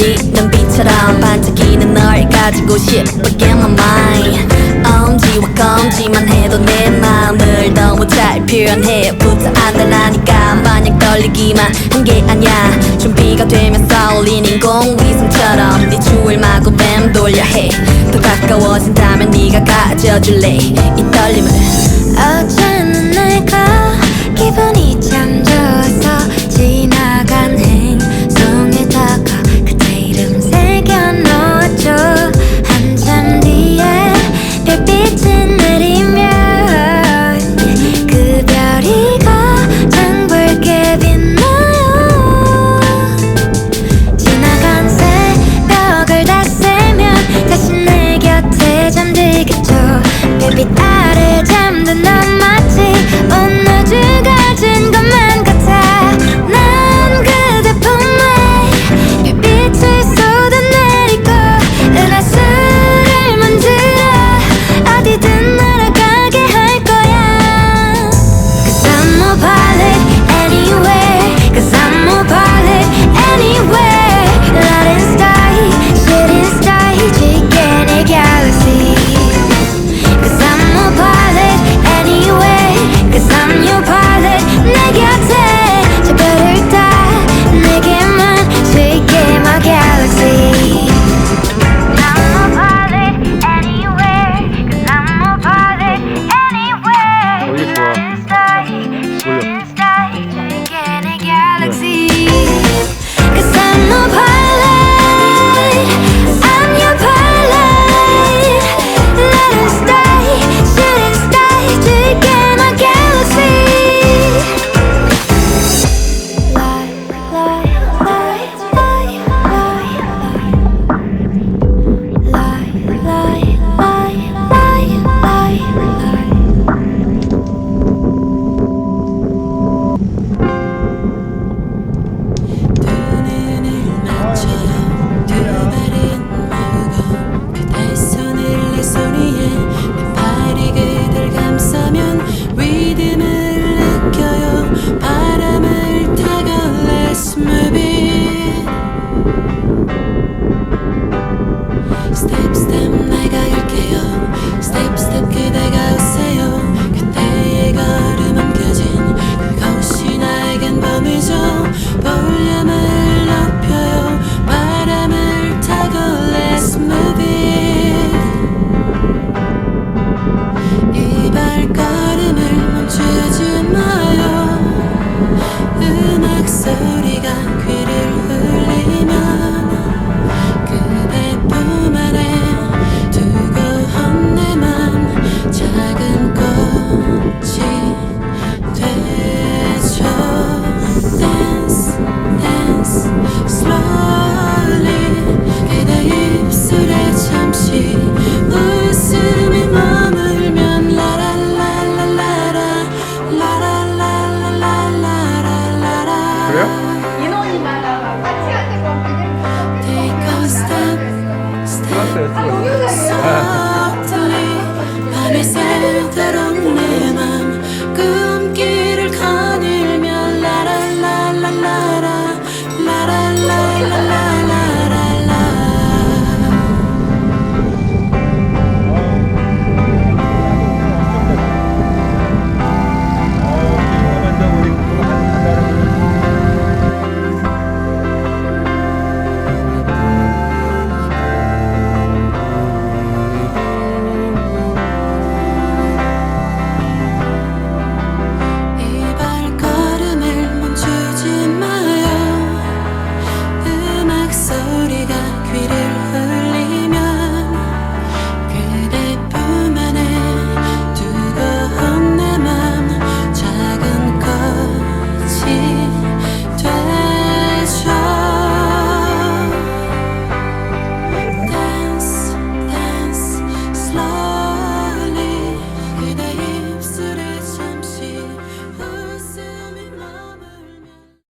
눈물이 난 빛처럼 반짝이는 널 가지고 싶어 Get my mind 엄지와 검지만 해도 내 마음을 너무 잘 표현해 부터 안 되라니까 마냥 떨리기만 한 게 아니야. 준비가 되면 쏠리는 공위성처럼 네 주을 마구 맴돌려 해더 가까워진다면 네가 가져줄래? 이 떨림을. 어제는 내가 기분이 참 좋아서 지나